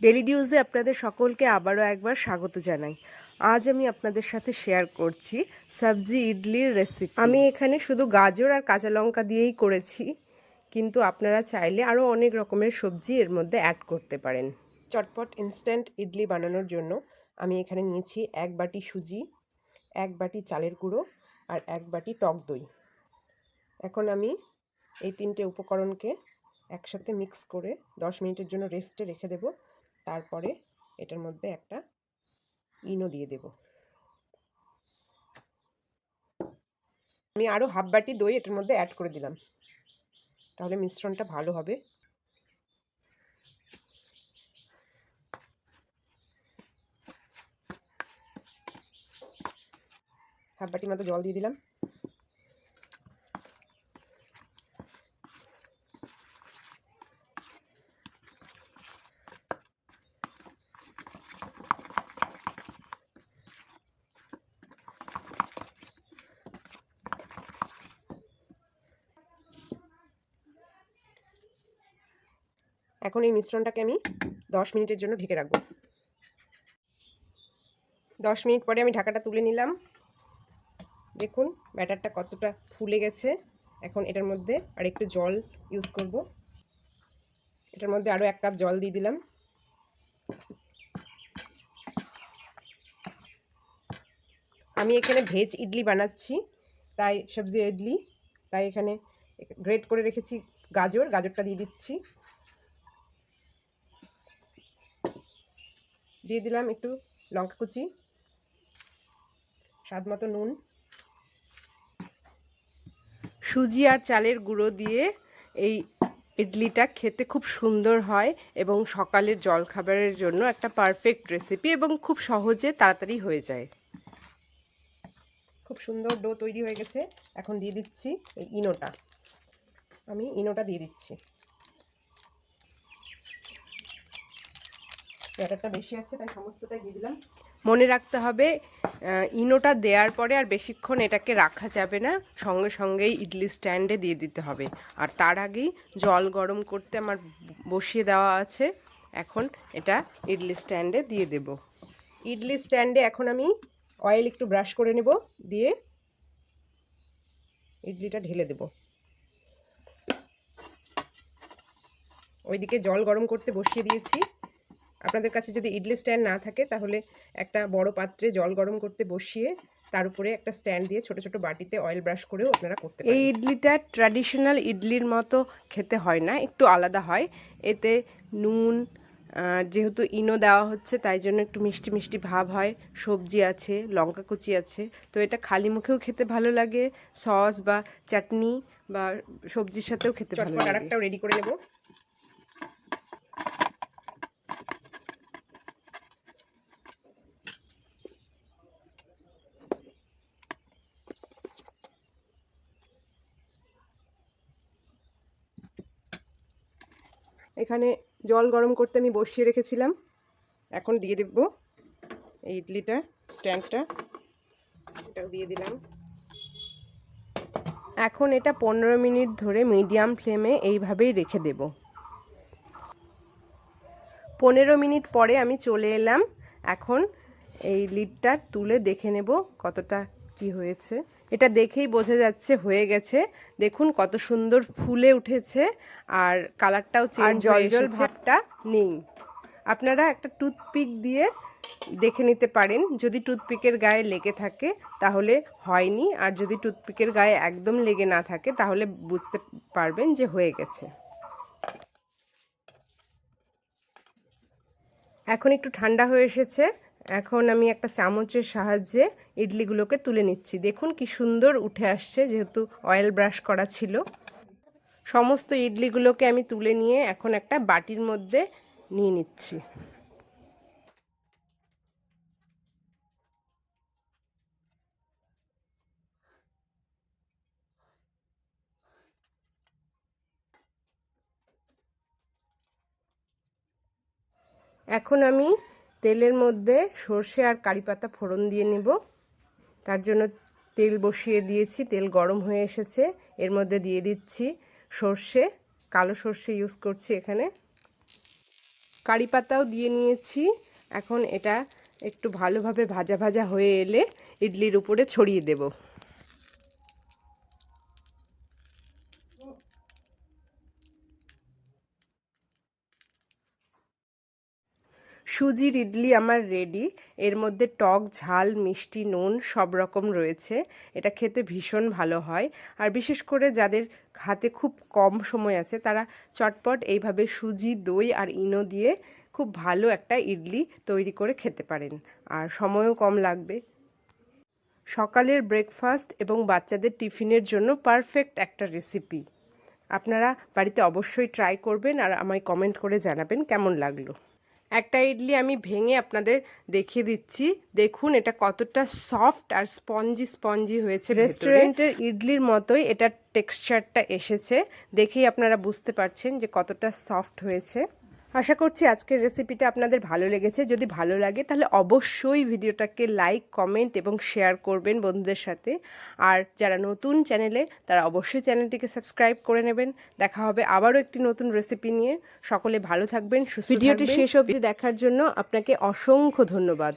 Daily নিউজে আপনাদের সকলকে আবারও একবার স্বাগত জানাই। আজ আমি আপনাদের সাথে শেয়ার করছি সবজি ইডলির রেসিপি আমি এখানে শুধু গাজর আর কাঁচা লঙ্কা দিয়েই করেছি, কিন্তু আপনারা চাইলে আরও অনেক রকমের সবজি এর মধ্যে অ্যাড করতে পারেন। চটপট ইনস্ট্যান্ট ইডলি বানানোর জন্য আমি এখানে নিয়েছি এক বাটি সুজি, এক বাটি চালের গুঁড়ো আর এক বাটি টক দই। এখন আমি এই তিনটে উপকরণকে একসাথে মিক্স করে দশ মিনিটের জন্য রেস্টে রেখে দেব। তারপরে এটার মধ্যে একটা ইনো দিয়ে দেব। আমি আরও হাফ বাটি দই এটার মধ্যে অ্যাড করে দিলাম। তাহলে মিশ্রণটা ভালো হবে। হাফ বাটির মতো জল দিয়ে দিলাম। এখন এই মিশ্রণটাকে আমি দশ মিনিটের জন্য ঢেকে রাখব। দশ মিনিট পরে আমি ঢাকাটা তুলে নিলাম। দেখুন, ব্যাটারটা কতটা ফুলে গেছে। এখন এটার মধ্যে আর একটু জল ইউজ করব। এটার মধ্যে আরও এক কাপ জল দিয়ে দিলাম। আমি এখানে ভেজ ইডলি বানাচ্ছি, তাই সবজি ইডলি, তাই এখানে গ্রেট করে রেখেছি গাজর, গাজরটা দিয়ে দিচ্ছি। দিয়ে দিলাম একটু লঙ্কা কুচি, স্বাদ মতো নুন, সুজি আর চালের গুঁড়ো দিয়ে এই ইডলিটা খেতে খুব সুন্দর হয় এবং সকালের জলখাবারের জন্য একটা পারফেক্ট রেসিপি এবং খুব সহজে তাড়াতাড়ি হয়ে যায়। খুব সুন্দর ডো তৈরি হয়ে গেছে, এখন দিয়ে দিচ্ছি এই ইনোটা। আমি ইনোটা দিয়ে দিচ্ছি। ব্যাটারটা বেশি আছে, তাই সমস্তটাই দিয়ে দিলাম। মনে রাখতে হবে ইনোটা দেওয়ার পরে আর বেশিক্ষণ এটাকে রাখা যাবে না, সঙ্গে সঙ্গেই ইডলি স্ট্যান্ডে দিয়ে দিতে হবে। আর তার আগেই জল গরম করতে আমার বসিয়ে দেওয়া আছে, এখন এটা ইডলি স্ট্যান্ডে দিয়ে দেব। ইডলি স্ট্যান্ডে এখন আমি অয়েল একটু ব্রাশ করে নেব, দিয়ে ইডলিটা ঢেলে দেব। ওইদিকে জল গরম করতে বসিয়ে দিয়েছি। আপনাদের কাছে যদি ইডলি স্ট্যান্ড না থাকে তাহলে একটা বড় পাত্রে জল গরম করতে বসিয়ে তার উপরে একটা স্ট্যান্ড দিয়ে ছোট ছোট বাটিতে অয়েল ব্রাশ করেও আপনারা করতে পারেন। এই ইডলিটা ট্র্যাডিশনাল ইডলির মতো খেতে হয় না একটু আলাদা হয়। এতে নুন যেহেতু ইনো দেওয়া হচ্ছে তাই জন্য একটু মিষ্টি মিষ্টি ভাব হয়। সবজি আছে লঙ্কা কুচি আছে তো এটা খালি মুখেও খেতে ভালো লাগে। সস বা চাটনি বা সবজির সাথেও খেতে ভালো লাগে। আরেকটাও রেডি করে নেব। এখানে জল গরম করতে আমি বসিয়ে রেখেছিলাম। এখন দিয়ে দেবো এই ইডলিটা, স্ট্যান্ডটা। এটাও দিয়ে দিলাম। এখন এটা পনেরো মিনিট ধরে মিডিয়াম ফ্লেমে এইভাবেই রেখে দেব। পনেরো মিনিট পরে আমি চলে এলাম। এখন এই লিডটা তুলে দেখে নেব কতটা কি হয়েছে। এটা দেখেই বোঝা যাচ্ছে হয়ে গেছে। দেখুন কত সুন্দর ফুলে উঠেছে আর কালারটাও চেঞ্জ জল জল ভাবটা নেই। আপনারা একটা টুথপিক দিয়ে দেখে নিতে পারেন। যদি টুথপিকের গায়ে লেগে থাকে তাহলে হয়নি। আর যদি টুথপিকের গায়ে একদম লেগে না থাকে তাহলে বুঝতে পারবেন যে হয়ে গেছে। এখন একটু ঠান্ডা হয়ে এসেছে। এখন আমি একটা চামচের সাহায্যে ইডলিগুলোকে তুলে নিচ্ছি। দেখুন কি সুন্দর উঠে আসছে, যেহেতু অয়েল ব্রাশ করা ছিল। সমস্ত ইডলিগুলোকে আমি তুলে নিয়ে এখন একটা বাটির মধ্যে নিয়ে নিচ্ছি। এখন আমি তেলের মধ্যে সর্ষে আর কারি পাতা ফোড়ন দিয়ে নেব। তার জন্য তেল বসিয়ে দিয়েছি, তেল গরম হয়ে এসেছে। এর মধ্যে দিয়ে দিচ্ছি সর্ষে, কালো সর্ষে ইউজ করছি এখানে। কারি পাতাও দিয়ে নিয়েছি। এখন এটা একটু ভালোভাবে ভাজা ভাজা হয়ে এলে ইডলির উপরে ছড়িয়ে দেব। সুজির ইডলি আমার রেডি এর মধ্যে টক, ঝাল, মিষ্টি, নুন সব রকম রয়েছে। এটা খেতে ভীষণ ভালো হয়। আর বিশেষ করে যাদের হাতে খুব কম সময় আছে, তারা চটপট এইভাবে সুজি, দই আর ইনো দিয়ে খুব ভালো একটা ইডলি তৈরি করে খেতে পারেন। আর সময়ও কম লাগবে। সকালের ব্রেকফাস্ট এবং বাচ্চাদের টিফিনের জন্য পারফেক্ট একটা রেসিপি আপনারা বাড়িতে অবশ্যই ট্রাই করবেন আর আমায় কমেন্ট করে জানাবেন কেমন লাগল। একটা ইডলি আমি ভেঙে আপনাদের দেখিয়ে দিচ্ছি। দেখুন এটা কতটা সফট আর স্পঞ্জি স্পঞ্জি হয়েছে রেস্টুরেন্টের ইডলির মতোই এটা টেক্সচারটা এসেছে। দেখেই আপনারা বুঝতে পারছেন যে কতটা সফট হয়েছে। আশা করছি আজকের রেসিপিটা আপনাদের ভালো লেগেছে। যদি ভালো লাগে তাহলে অবশ্যই ভিডিওটাকে লাইক কমেন্ট এবং শেয়ার করবেন বন্ধুদের সাথে। আর যারা নতুন চ্যানেলে তারা অবশ্যই চ্যানেলটিকে সাবস্ক্রাইব করে নেবেন। দেখা হবে আবারও একটি নতুন রেসিপি নিয়ে। সকলে ভালো থাকবেন সুস্থ ভিডিওটি শেষ অবধি দেখার জন্য আপনাকে অসংখ্য ধন্যবাদ।